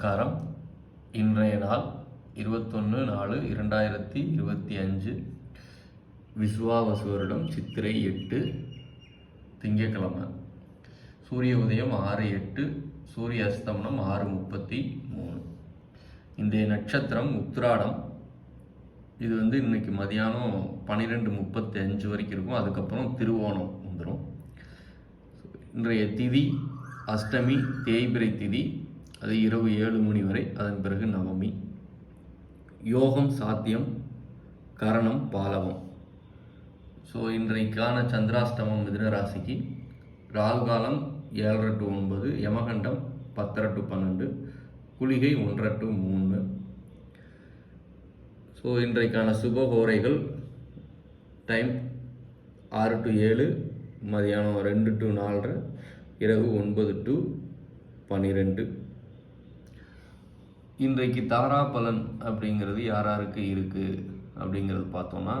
காரம் இன்றைய நாள் இருபத்தொன்று நாலு இரண்டாயிரத்தி இருபத்தி அஞ்சு. விஸ்வாவசு வருடம் சித்திரை எட்டு திங்கட்கிழமை. சூரிய உதயம் ஆறு எட்டு சூரிய அஸ்தமனம் ஆறு முப்பத்தி மூணு. இந்த நட்சத்திரம் உத்திராடம். இது வந்து இன்னைக்கு மதியானம் பன்னிரெண்டு முப்பத்தி அஞ்சு வரைக்கும் இருக்கும். அதுக்கப்புறம் திருவோணம் வந்துடும் இன்றைய திதி அஷ்டமி தேய்பிரை திதி அது இரவு ஏழு மணி வரை அதன் பிறகு நவமி. யோகம் சாத்தியம் கரணம் பாலவம். ஸோ இன்றைக்கான சந்திராஷ்டமம் மிதுன ராசிக்கு ராகு காலம் ஏழரை டு ஒன்பது யமகண்டம் பத்தரை டு பன்னெண்டு குளிகை ஒன்றரை டு மூணு ஸோ இன்றைக்கான சுபகோரைகள் டைம் ஆறு டு ஏழு மதியானம் ரெண்டு டு நாலரை இரவு ஒன்பது டு பன்னிரெண்டு இன்றைக்கு தாரா பலன் அப்படிங்கிறது யார் யாருக்கு இருக்குது அப்படிங்கிறது பார்த்தோம்னா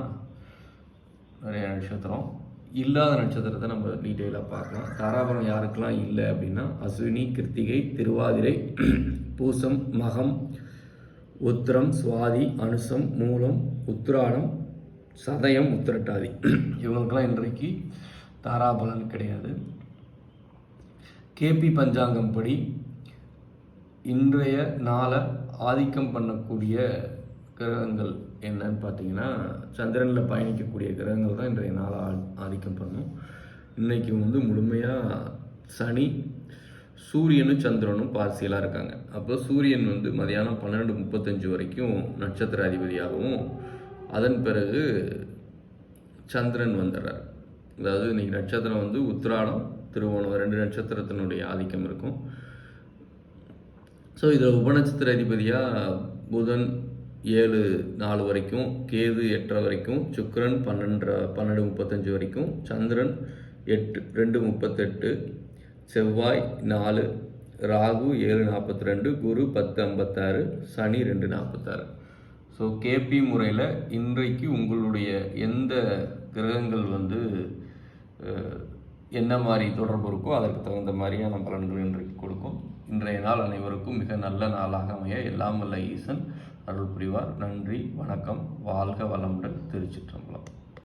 நிறைய நட்சத்திரம். இல்லாத நட்சத்திரத்தை நம்ம டீட்டெயிலாக பார்க்கலாம். தாராபலம் யாருக்கெல்லாம் இல்லை அப்படின்னா அஸ்வினி கிருத்திகை திருவாதிரை பூசம் மகம் உத்திரம் சுவாதி அனுசம் மூலம் உத்திராடம் சதயம் உத்திரட்டாதி. இவங்களுக்கெல்லாம் இன்றைக்கு தாராபலன் கிடையாது. கேபி பஞ்சாங்கம் படி இன்றைய நாளை ஆதிக்கம் பண்ணக்கூடிய கிரகங்கள் என்னன்னு பார்த்தீங்கன்னா சந்திரனில் பயணிக்கக்கூடிய கிரகங்கள் தான் இன்றைய நாளை ஆ- ஆதிக்கம் பண்ணும். இன்றைக்கி வந்து முழுமையாக சனி சூரியனும் சந்திரனும் பார்சியலாக இருக்காங்க. அப்போ சூரியன் வந்து மதியானம் பன்னெண்டு முப்பத்தஞ்சு வரைக்கும் நட்சத்திர அதிபதியாகவும் அதன் பிறகு சந்திரன் வந்துடுறார். அதாவது இன்றைக்கி நட்சத்திரம் வந்து உத்திராடம் திருவோணம் ரெண்டு நட்சத்திரத்தினுடைய ஆதிக்கம் இருக்கும். ஸோ இதில் உபநட்சத்திர அதிபதியாக புதன் ஏழு நாலு வரைக்கும் கேது எட்டரை வரைக்கும் சுக்கரன் பன்னெண்டரை பன்னெண்டு முப்பத்தஞ்சு வரைக்கும் சந்திரன் எட்டு ரெண்டு முப்பத்தெட்டு செவ்வாய் நாலு ராகு ஏழு நாற்பத்தி ரெண்டு குரு பத்து ஐம்பத்தாறு சனி ரெண்டு நாற்பத்தாறு ஸோ கேபி முறையில் இன்றைக்கு உங்களுடைய எந்த கிரகங்கள் வந்து என்ன மாதிரி தொடர்பு இருக்கோ அதற்கு தகுந்த மாதிரியான பலன்கள் இன்றைக்கு கொடுக்கும். இன்றைய நாள் அனைவருக்கும் மிக நல்ல நாளாக அமைய. எல்லாம் வல்ல ஈசன் அருள் புரிவார். நன்றி வணக்கம். வாழ்க வளமுடன் திருச்சிற்றம்பலம்.